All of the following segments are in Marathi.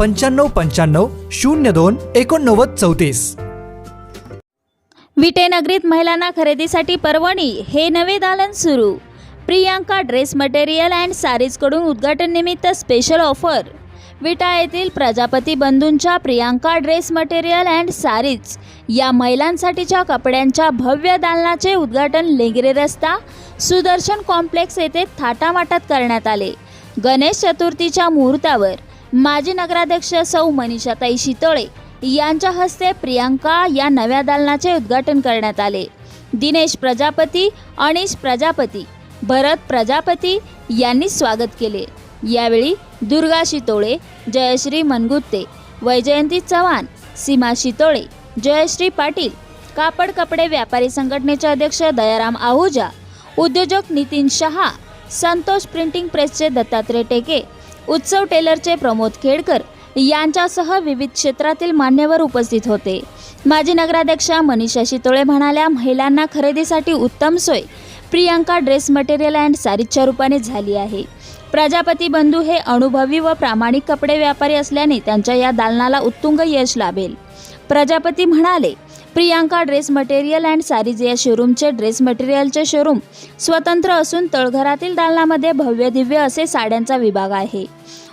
पंच्याण्णव पंच्याण्णव शून्य दोन एकोणनव्वद चौतीस. विटेनगरीत महिलांना खरेदीसाठी परवणी हे नवे दालन सुरू. प्रियांका ड्रेस मटेरियल अँड सारीजकडून उद्घाटन निमित्त स्पेशल ऑफर विटा येथील प्रजापती बंधूंच्या Priyanka dress material and saris या महिलांसाठीच्या कपड्यांच्या भव्य दालनाचे उद्घाटन लेंगरे रस्ता सुदर्शन कॉम्प्लेक्स येथे थाटामाटात करण्यात आले. गणेश चतुर्थीच्या मुहूर्तावर माजी नगराध्यक्ष सौ मनीषाताई शितोळे यांच्या हस्ते प्रियांका या नव्या दालनाचे उद्घाटन करण्यात आले. दिनेश प्रजापती अनिश प्रजापती भरत प्रजापती यांनी स्वागत केले. यावेळी दुर्गा शितोळे जयश्री मनगुत्ते वैजयंती चव्हाण सीमा शितोळे जयश्री पाटील कापड कपडे व्यापारी संघटनेचे अध्यक्ष दयाराम आहुजा उद्योजक नितीन शहा संतोष प्रिंटिंग प्रेसचे दत्तात्रय टेके उत्सव टेलरचे प्रमोद खेडकर यांच्यासह विविध क्षेत्रातील मान्यवर उपस्थित होते. माजी नगराध्यक्षा मनीषा शितोळे म्हणाल्या महिलांना खरेदीसाठी उत्तम सोय प्रियांका ड्रेस मटेरियल अँड सारीजच्या रूपाने झाली आहे. प्रजापती बंधू हे अनुभवी व प्रामाणिक कपडे व्यापारी असल्याने त्यांच्या या दालनाला उत्तुंग यश लाभेल. प्रजापती म्हणाले Priyanka dress material and saris या शोरूमचे ड्रेस मटेरियलचे शोरूम स्वतंत्र असून तळघरातील दालनामध्ये भव्य दिव्य असे साड्यांचा विभाग आहे.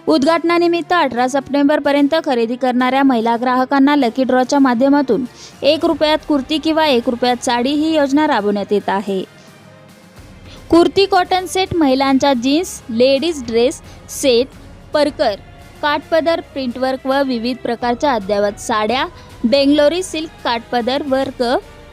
उद्घाटनानिमित्त अठरा सप्टेंबरपर्यंत खरेदी करणाऱ्या महिला ग्राहकांना लकी ड्रॉच्या माध्यमातून एक रुपयात कुर्ती किंवा एक रुपयात साडी ही योजना राबवण्यात येत आहे. कुर्ती कॉटन सेट महिलांच्या जीन्स लेडीज ड्रेस सेट परकर काठपदर प्रिंटवर्क व विविध प्रकारच्या अद्ययावत साड्या बेंगलोरी सिल्क काठपदर वर्क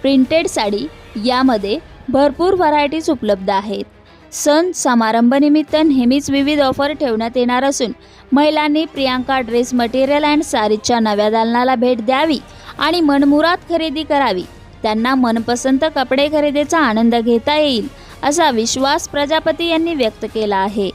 प्रिंटेड साडी यामध्ये भरपूर व्हरायटीज उपलब्ध आहेत. सण समारंभनिमित्त नेहमीच विविध ऑफर ठेवण्यात येणार असून महिलांनी प्रियांका ड्रेस मटेरियल अँड सारीजच्या नव्या दालनाला भेट द्यावी आणि मनमुरात खरेदी करावी. त्यांना मनपसंत कपडे खरेदीचा आनंद घेता येईल असा विश्वास प्रजापती यांनी व्यक्त केला आहे.